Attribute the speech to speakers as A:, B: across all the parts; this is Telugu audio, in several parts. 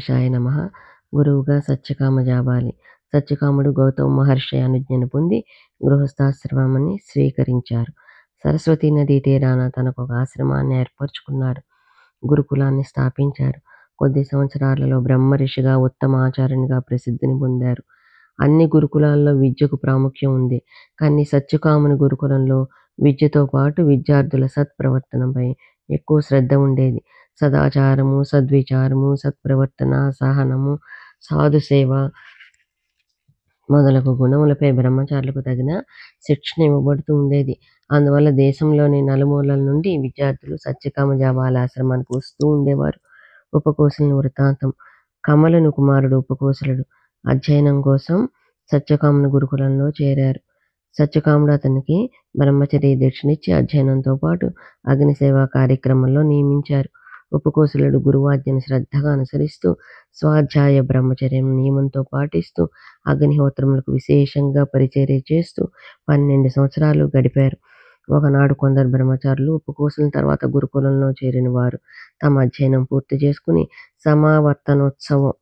A: గణేశాయ నమ. గురువుగా సత్యకామ జాబాలి. సత్యకాముడు గౌతమ మహర్షి అనుజ్ఞను పొంది గృహస్థాశ్రమాన్ని స్వీకరించారు. సరస్వతి నదీ తీరాన తనకు ఒక ఆశ్రమాన్ని ఏర్పరచుకున్నారు. గురుకులాన్ని స్థాపించారు. కొద్ది సంవత్సరాలలో బ్రహ్మ ఋషిగా ఉత్తమ ఆచార్యునిగా ప్రసిద్ధిని పొందారు. అన్ని గురుకులాల్లో విద్యకు ప్రాముఖ్యం ఉంది. కానీ సత్యకాముని గురుకులంలో విద్యతో పాటు విద్యార్థుల సత్ప్రవర్తనపై ఎక్కువ శ్రద్ధ ఉండేది. సదాచారము సద్విచారము సత్ప్రవర్తన సహనము సాధుసేవ మొదలగు గుణములపై బ్రహ్మచారులకు తగిన శిక్షణ ఇవ్వబడుతూ ఉండేది. అందువల్ల దేశంలోని నలుమూలల నుండి విద్యార్థులు సత్యకామ జాబాల ఆశ్రమానికి వస్తూ ఉండేవారు. ఉపకోసులని వృత్తాంతం. కమలను కుమారుడు ఉపకోశలుడు. అధ్యయనం కోసం సత్యకాముని గురుకులంలో చేరారు. సత్యకాముడు అతనికి బ్రహ్మచర్య దీక్షనిచ్చి అధ్యయనంతో పాటు అగ్నిసేవ కార్యక్రమంలో నియమించారు. ఉపకోసులుడు గురువాజ్ఞను శ్రద్ధగా అనుసరిస్తూ స్వాధ్యాయ బ్రహ్మచర్యం నియమంతో పాటిస్తూ అగ్నిహోత్రములకు విశేషంగా పరిచర్య చేస్తూ పన్నెండు సంవత్సరాలు గడిపారు. ఒకనాడు కొందరు బ్రహ్మచారులు ఉపకోసిన తర్వాత గురుకులంలో చేరిన వారు తమ అధ్యయనం పూర్తి చేసుకుని సమావర్తనోత్సవం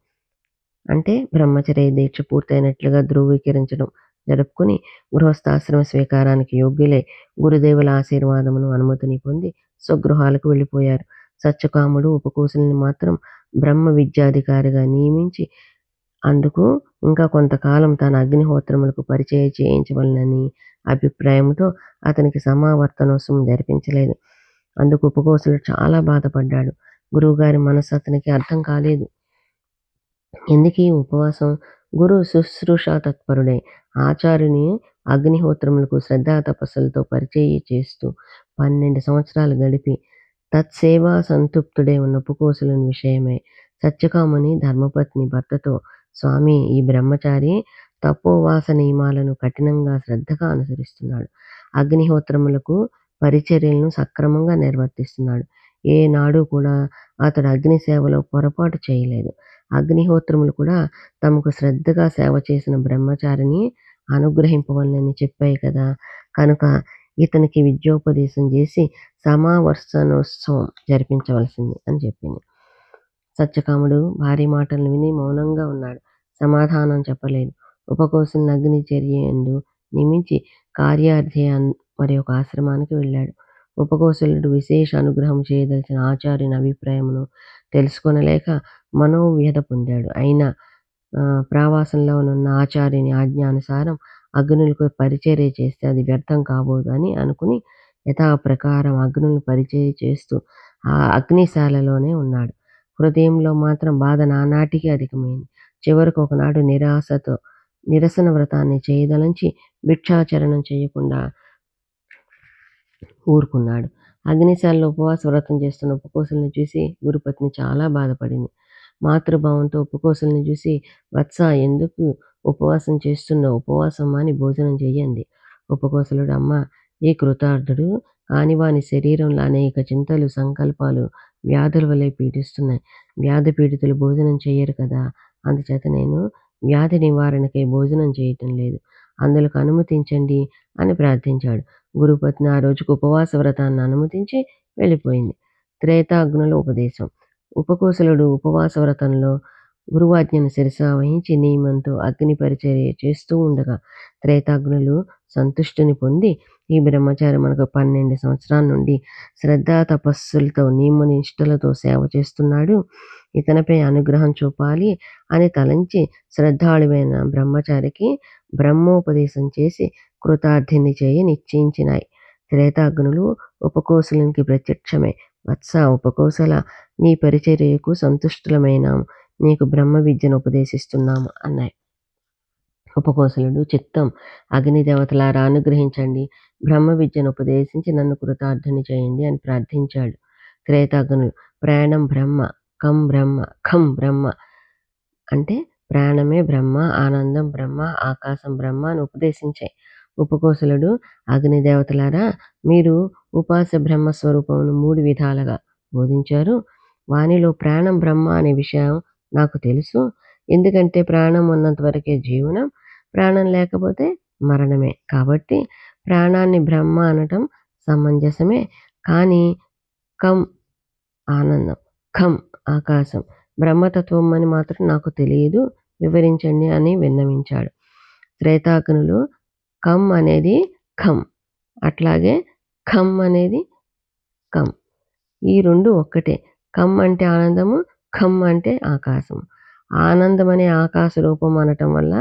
A: అంటే బ్రహ్మచర్య దీక్ష పూర్తయినట్లుగా ధృవీకరించడం జరుపుకుని గృహస్థాశ్రమ స్వీకారానికి యోగ్యులై గురుదేవుల ఆశీర్వాదమును అనుమతిని పొంది స్వగృహాలకు వెళ్ళిపోయారు. సత్యకాముడు ఉపకోసుల్ని మాత్రం బ్రహ్మ విద్యాధికారిగా నియమించి అందుకు ఇంకా కొంతకాలం తన అగ్నిహోత్రములకు పరిచయం చేయించవలనని అభిప్రాయంతో అతనికి సమావర్తనోత్సవం జరిపించలేదు. అందుకు ఉపకోసులు చాలా బాధపడ్డాడు. గురువుగారి మనసు అతనికి అర్థం కాలేదు. ఎందుకు ఈ ఉపవాసం? గురు శుశ్రూష తత్పరుడే. ఆచార్యుని అగ్నిహోత్రములకు శ్రద్ధా తపస్సులతో పరిచయం చేస్తూ పన్నెండు సంవత్సరాలు గడిపి తత్సేవా సంతృప్తుడే ఉన్న ఉపకోసులని విషయమై. సత్యకాముని ధర్మపత్ని భర్తతో స్వామి ఈ బ్రహ్మచారి తపోవాస నియమాలను కఠినంగా శ్రద్ధగా అనుసరిస్తున్నాడు. అగ్నిహోత్రములకు పరిచర్యలను సక్రమంగా నిర్వర్తిస్తున్నాడు. ఏనాడు కూడా అతడు అగ్ని సేవలో పొరపాటు చేయలేదు. అగ్నిహోత్రములు కూడా తమకు శ్రద్ధగా సేవ చేసిన బ్రహ్మచారిని అనుగ్రహింపవలనని చెప్పాయి కదా! కనుక ఇతనికి విద్యోపదేశం చేసి సమావర్సనోత్సవం జరిపించవలసింది అని చెప్పింది. సత్యకాముడు భారీ మాటలను విని మౌనంగా ఉన్నాడు. సమాధానం చెప్పలేదు. ఉపకోసం అగ్నిచర్యందు చర్యందు నియమించి కార్యార్థి మరి ఒక ఆశ్రమానికి వెళ్ళాడు. ఉపకోశలుడు విశేష అనుగ్రహం చేయదలిచిన ఆచార్యుని అభిప్రాయమును తెలుసుకొనలేక మనోవ్యధ పొందాడు. అయినా ప్రావాసంలో ఉన్న ఆచార్యుని ఆజ్ఞానుసారం అగ్నులకు పరిచర్య చేస్తే అది వ్యర్థం కాబోదు అని అనుకుని యథాప్రకారం అగ్నులను పరిచయం చేస్తూ ఆ అగ్నిశాలలోనే ఉన్నాడు. హృదయంలో మాత్రం బాధ నానాటికి అధికమైంది. చివరకు ఒకనాడు నిరాశతో నిరసన వ్రతాన్ని చేయదలంచి భిక్షాచరణం చేయకుండా ఊరుకున్నాడు. అగ్నిశాలలో ఉపవాస వ్రతం చేస్తున్న ఉపకోసుల్ని చూసి గురుపత్ని చాలా బాధపడింది. మాతృభావంతో ఉపకోసుల్ని చూసి వత్స ఎందుకు ఉపవాసం చేస్తున్న ఉపవాసం అని భోజనం చేయండి. ఉపకోసలుడు అమ్మ ఈ కృతార్థుడు? ఆనివాని వాని శరీరంలో అనేక చింతలు సంకల్పాలు వ్యాధుల వలె పీడిస్తున్నాయి. వ్యాధి పీడితులు భోజనం చేయరు కదా? అందుచేత నేను వ్యాధి నివారణకై భోజనం చేయటం లేదు. అందులకు అనుమతించండి అని ప్రార్థించాడు. గురుపత్ని ఆ రోజుకు ఉపవాస వ్రతాన్ని అనుమతించి వెళ్ళిపోయింది. త్రేతాగ్నుల ఉపదేశం. ఉపకోసలుడు ఉపవాస వ్రతంలో గురువాజ్ఞను శిరసావహించి నియమంతో అగ్ని పరిచర్య చేస్తూ ఉండగా త్రేతాగ్నులు సంతుష్టిని పొంది ఈ బ్రహ్మచారి మనకు పన్నెండు సంవత్సరాల నుండి శ్రద్ధా తపస్సులతో నియమ నిష్ఠలతో సేవ చేస్తున్నాడు. ఇతనిపై అనుగ్రహం చూపాలి అని తలంచి శ్రద్ధాళువైన బ్రహ్మచారికి బ్రహ్మోపదేశం చేసి కృతార్థిని చేయి నిశ్చయించినాయి. త్రేతాగ్నులు ఉపకోశలనికి ప్రత్యక్షమే. వత్స ఉపకోశల నీ పరిచర్యకు సంతుష్టులమైనాము నీకు బ్రహ్మ విద్యను ఉపదేశిస్తున్నాము అన్నాయి. ఉపకోశలుడు చిత్తం అగ్ని దేవతలారా అనుగ్రహించండి. బ్రహ్మ విద్యను ఉపదేశించి నన్ను కృతార్థుని చేయండి అని ప్రార్థించాడు. త్రేతాగ్నులు ప్రాణం బ్రహ్మ కం బ్రహ్మ ఖం బ్రహ్మ అంటే ప్రాణమే బ్రహ్మ ఆనందం బ్రహ్మ ఆకాశం బ్రహ్మ అని ఉపదేశించాయి. ఉపకోశలుడు అగ్ని దేవతలారా మీరు ఉపాస బ్రహ్మ స్వరూపమును మూడు విధాలుగా బోధించారు. వానిలో ప్రాణం బ్రహ్మ అనే విషయం నాకు తెలుసు. ఎందుకంటే ప్రాణం ఉన్నంత వరకే జీవనం ప్రాణం లేకపోతే మరణమే. కాబట్టి ప్రాణాన్ని బ్రహ్మ అనటం సమంజసమే. కానీ కం ఆనందం ఖం ఆకాశం బ్రహ్మతత్వం అని మాత్రం నాకు తెలియదు. వివరించండి అని విన్నవించాడు. త్రేతాగ్నులు కం అనేది ఖం అట్లాగే ఖమ్ అనేది కం. ఈ రెండు ఒక్కటే. కమ్ అంటే ఆనందము ఖమ్ అంటే ఆకాశం. ఆనందం అనే ఆకాశ రూపం అనటం వల్ల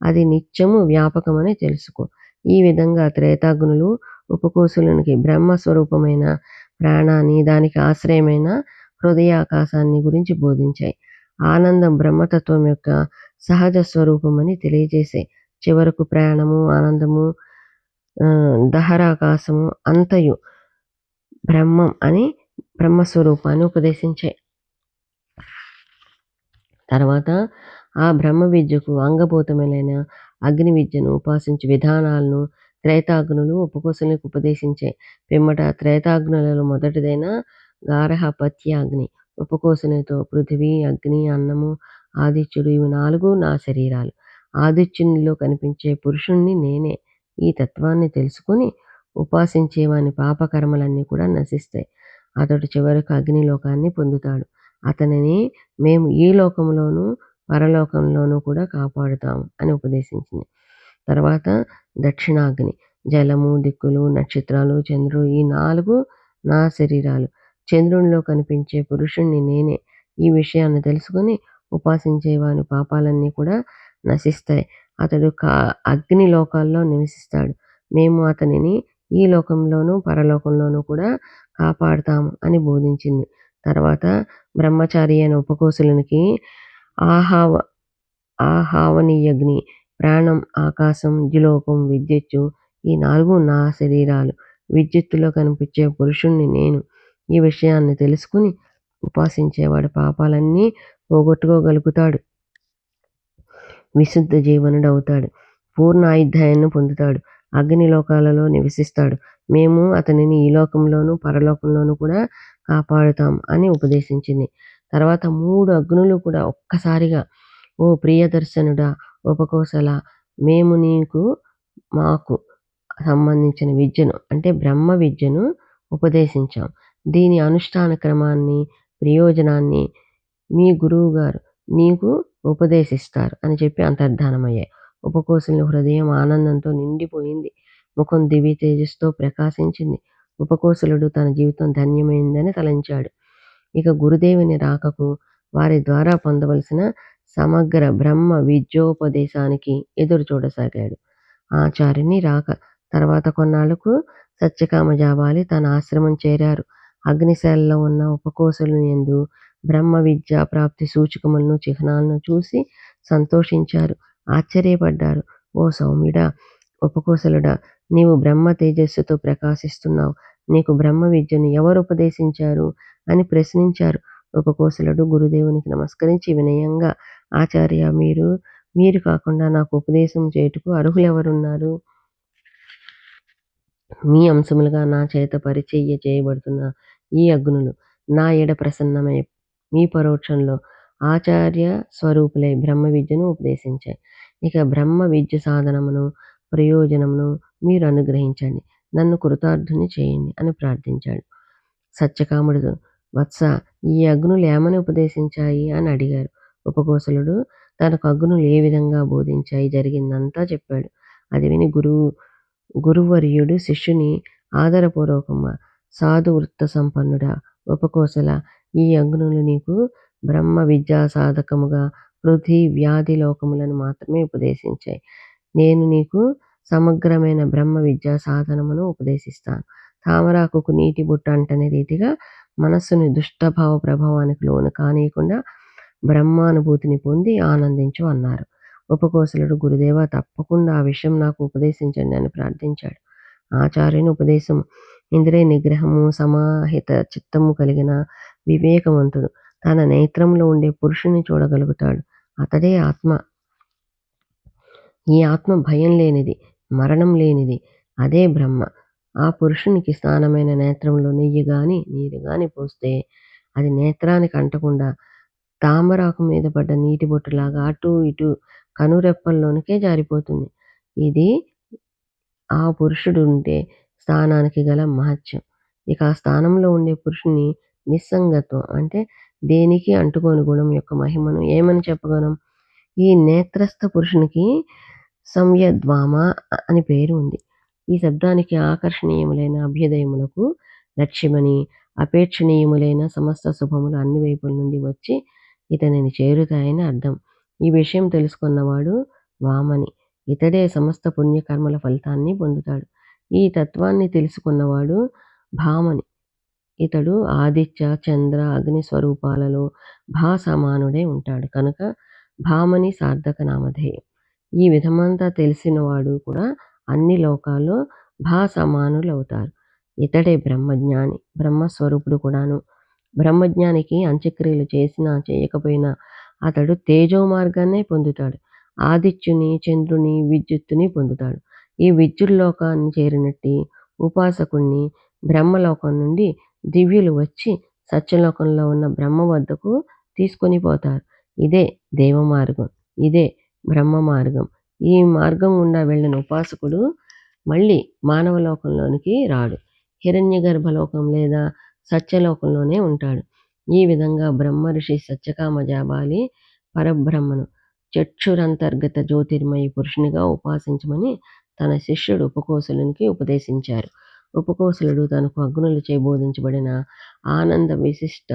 A: అది నిత్యము వ్యాపకమని తెలుసుకో. ఈ విధంగా త్రేతాగ్నులు ఉపకోశులనికి బ్రహ్మస్వరూపమైన ప్రాణాన్ని దానికి ఆశ్రయమైన హృదయాకాశాన్ని గురించి బోధించాయి. ఆనందం బ్రహ్మతత్వం యొక్క సహజ స్వరూపమని తెలియజేసాయి చివరకు ప్రాణము ఆనందము దహరాకాశము అంతయు బ్రహ్మం అని బ్రహ్మస్వరూపాన్ని ఉపదేశించాయి. తర్వాత ఆ బ్రహ్మ విద్యకు అంగభూతములైన అగ్ని విద్యను ఉపాసించే విధానాలను త్రేతాగ్నులు ఉపకోసలకు ఉపదేశించే పిమ్మట త్రేతాగ్నులలో మొదటిదైన గారహపత్యాగ్ని ఉపకోశలతో పృథివీ అగ్ని అన్నము ఆదిత్యుడు ఇవి నాలుగు నా శరీరాలు. ఆదిత్యునిలో కనిపించే పురుషుణ్ణి నేనే. ఈ తత్వాన్ని తెలుసుకుని ఉపాసించేవాని పాపకర్మలన్నీ కూడా నశిస్తాయి. అతడు చివరకు అగ్నిలోకాన్ని పొందుతాడు. అతనిని మేము ఈ లోకంలోనూ పరలోకంలోనూ కూడా కాపాడుతాము అని ఉపదేశించింది. తర్వాత దక్షిణాగ్ని జలము దిక్కులు నక్షత్రాలు చంద్రుడు ఈ నాలుగు నా శరీరాలు. చంద్రునిలో కనిపించే పురుషుణ్ణి నేనే. ఈ విషయాన్ని తెలుసుకుని ఉపాసించే వాని పాపాలన్నీ కూడా నశిస్తాయి. అతడు కా అగ్ని లోకాల్లో నివసిస్తాడు. మేము అతనిని ఈ లోకంలోనూ పరలోకంలోనూ కూడా కాపాడుతాము అని బోధించింది. తర్వాత బ్రహ్మచారి అయిన ఉపకోసులనికి ఆహావ ఆహావనీయగ్ని ప్రాణం ఆకాశం ద్యులోకం విద్యుత్తు ఈ నాలుగు నా శరీరాలు. విద్యుత్తులో కనిపించే పురుషుణ్ణి నేను ఈ విషయాన్ని తెలుసుకుని ఉపాసించేవాడు పాపాలన్నీ పోగొట్టుకోగలుగుతాడు. విశుద్ధ జీవనుడు అవుతాడు పూర్ణ ఆయుధ్యాయాన్ని పొందుతాడు. అగ్ని లోకాలలో నివసిస్తాడు. మేము అతనిని ఈ లోకంలోనూ పరలోకంలోనూ కూడా కాపాడుతాం అని ఉపదేశించింది. తర్వాత మూడు అగ్నులు కూడా ఒక్కసారిగా ఓ ప్రియదర్శనుడా ఉపకోసల మేము నీకు మాకు సంబంధించిన విద్యను అంటే బ్రహ్మ విద్యను ఉపదేశించాం. దీని అనుష్ఠాన క్రమాన్ని ప్రయోజనాన్ని మీ గురువు గారు నీకు ఉపదేశిస్తారు అని చెప్పి అంతర్ధానమయ్యాయి. ఉపకోశుని హృదయం ఆనందంతో నిండిపోయింది. ముఖం దివి తేజస్తో ప్రకాశించింది. ఉపకోశలుడు తన జీవితం ధన్యమైందని తలంచాడు. ఇక గురుదేవుని రాకకు వారి ద్వారా పొందవలసిన సమగ్ర బ్రహ్మ విద్యోపదేశానికి ఎదురు చూడసాగాడు. ఆచార్యుని రాక తర్వాత కొన్నాళ్ళకు సత్యకామ జాబాలి తన ఆశ్రమం చేరారు. అగ్నిశాలలో ఉన్న ఉపకోశలు ఎందు బ్రహ్మ విద్యా ప్రాప్తి సూచకములను చిహ్నాలను చూసి సంతోషించారు. ఆశ్చర్యపడ్డారు. ఓ సౌమ్యుడా ఉపకోశలుడా నీవు బ్రహ్మ తేజస్సుతో ప్రకాశిస్తున్నావు. నీకు బ్రహ్మ విద్యను ఎవరు ఉపదేశించారు అని ప్రశ్నించారు. ఉపకోశలుడు గురుదేవునికి నమస్కరించి వినయంగా ఆచార్య మీరు మీరు కాకుండా నాకు ఉపదేశం చేయుటకు అర్హులెవరున్నారు? మీ అంశములుగా నా చేత పరిచయ చేయబడుతున్న ఈ అగ్నులు నా ఎడ ప్రసన్నమై మీ పరోక్షంలో ఆచార్య స్వరూపులై బ్రహ్మ విద్యను ఉపదేశించాయి. ఇక బ్రహ్మ విద్య సాధనమును ప్రయోజనమును మీరు అనుగ్రహించండి. నన్ను కృతార్థుని చేయండి అని ప్రార్థించాడు. సత్యకాముడు వత్స ఈ అగ్నులు ఏమని ఉపదేశించాయి? అని అడిగారు. ఉపకోసలుడు తనకు అగ్నులు ఏ విధంగా బోధించాయి? జరిగిందంతా చెప్పాడు. అది విని గురువు గురువర్యుడు శిష్యుని ఆదరపూర్వకంగా సాధు వృత్త సంపన్నుడా ఉపకోసల ఈ అగ్నులు నీకు బ్రహ్మ విద్యా సాధకముగా పృథి వ్యాధి లోకములను మాత్రమే ఉపదేశించాయి. నేను నీకు సమగ్రమైన బ్రహ్మ విద్యా సాధనమును ఉపదేశిస్తాను. తామరాకుకు నీటి బుట్ట అంటనే రీతిగా మనస్సుని దుష్టభావ ప్రభావానికి లోను కానియకుండా బ్రహ్మానుభూతిని పొంది ఆనందించు అన్నారు. ఉపకోసలుడు గురుదేవ తప్పకుండా ఆ విషయం నాకు ఉపదేశించండి అని ప్రార్థించాడు. ఆచార్యుని ఉపదేశం ఇంద్రియ నిగ్రహము సమాహిత చిత్తము కలిగిన వివేకవంతుడు తన నేత్రంలో ఉండే పురుషుని చూడగలుగుతాడు. అతడే ఆత్మ. ఈ ఆత్మ భయం లేనిది మరణం లేనిది అదే బ్రహ్మ. ఆ పురుషునికి స్థానమైన నేత్రంలో నెయ్యి గాని నీరు గాని పోస్తే అది నేత్రానికి అంటకుండా తామరాకు మీద పడ్డ నీటి బొట్టులాగా అటు ఇటు కనురెప్పల్లోనికే జారిపోతుంది. ఇది ఆ పురుషుడు ఉంటే స్థానానికి గల మహత్యం. ఇక ఆ స్థానంలో ఉండే పురుషుని నిస్సంగత్వం అంటే దేనికి అంటుకోని గుణం యొక్క మహిమను ఏమని చెప్పగలం? ఈ నేత్రస్థ పురుషునికి సంయద్వామ అని పేరు ఉంది. ఈ శబ్దానికి ఆకర్షణీయములైన అభ్యుదయములకు లక్ష్యమని అపేక్షణీయములైన సమస్త శుభములు అన్ని వైపుల నుండి వచ్చి ఇతనిని చేరుతాయని అర్థం. ఈ విషయం తెలుసుకున్నవాడు వామని ఇతడే సమస్త పుణ్యకర్మల ఫలితాన్ని పొందుతాడు. ఈ తత్వాన్ని తెలుసుకున్నవాడు భామని ఇతడు ఆదిత్య చంద్ర అగ్ని స్వరూపాలలో భాసమానుడే ఉంటాడు. కనుక భామని సార్థక నామధేయం ఈ విధమంతా తెలిసినవాడు కూడా అన్ని లోకాల్లో భాసమానులవుతారు. అవుతారు ఇతడే బ్రహ్మజ్ఞాని బ్రహ్మస్వరూపుడు కూడాను. బ్రహ్మజ్ఞానికి అంత్యక్రియలు చేసినా చేయకపోయినా అతడు తేజో మార్గాన్నే పొందుతాడు. ఆదిత్యుని చంద్రుని విద్యుత్తుని పొందుతాడు. ఈ విద్యుల్లోకాన్ని చేరినట్టి ఉపాసకుణ్ణి బ్రహ్మలోకం నుండి దివ్యులు వచ్చి సత్యలోకంలో ఉన్న బ్రహ్మ వద్దకు తీసుకొని పోతారు. ఇదే దేవ మార్గం ఇదే బ్రహ్మ మార్గం. ఈ మార్గం గుండా వెళ్ళిన ఉపాసకుడు మళ్ళీ మానవ లోకంలోనికి రాడు. హిరణ్య గర్భలోకం లేదా సత్యలోకంలోనే ఉంటాడు. ఈ విధంగా బ్రహ్మ ఋషి సత్యకామ జాబాలి పరబ్రహ్మను చక్షురంతర్గత జ్యోతిర్మయి పురుషునిగా ఉపాసించమని తన శిష్యుడు ఉపకోసులునికి ఉపదేశించారు. ఉపకోశలుడు తనకు అగ్నులచే బోధించబడిన ఆనంద విశిష్ట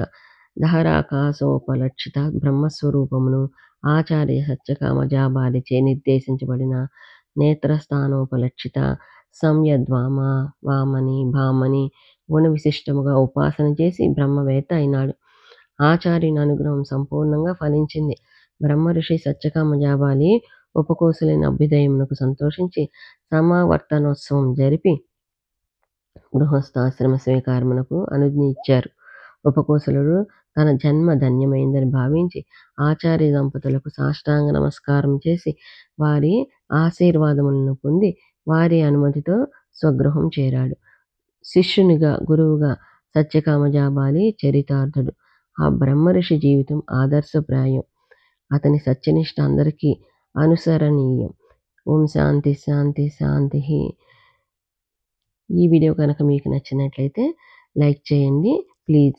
A: ధరాకాశోపలక్షిత బ్రహ్మస్వరూపమును ఆచార్య సత్యకామ జాబాలిచే నిర్దేశించబడిన నేత్రస్థానోపలక్షిత సంయద్వామ వామని భామని గుణ విశిష్టముగా ఉపాసన చేసి బ్రహ్మవేత్త అయినాడు. ఆచార్యుని అనుగ్రహం సంపూర్ణంగా ఫలించింది. బ్రహ్మ ఋషి సత్యకామ జాబాలి ఉపకోసులైన అభ్యుదయమునకు సంతోషించి సమావర్తనోత్సవం జరిపి గృహస్థాశ్రమ స్వీకారమునకు అనుజ్ఞ ఇచ్చారు. ఉపకోసలుడు తన జన్మ ధన్యమైందని భావించి ఆచార్య దంపతులకు సాష్టాంగ నమస్కారం చేసి వారి ఆశీర్వాదములను పొంది వారి అనుమతితో స్వగృహం చేరాడు. శిష్యునిగా గురువుగా సత్యకామజాబాలి చరితార్థుడు. ఆ బ్రహ్మర్షి జీవితం ఆదర్శప్రాయం. అతని సత్యనిష్ట అందరికీ అనుసరణీయం. ఓం శాంతి శాంతి శాంతి. ఈ వీడియో కనుక మీకు నచ్చినట్లయితే లైక్ చేయండి. ప్లీజ్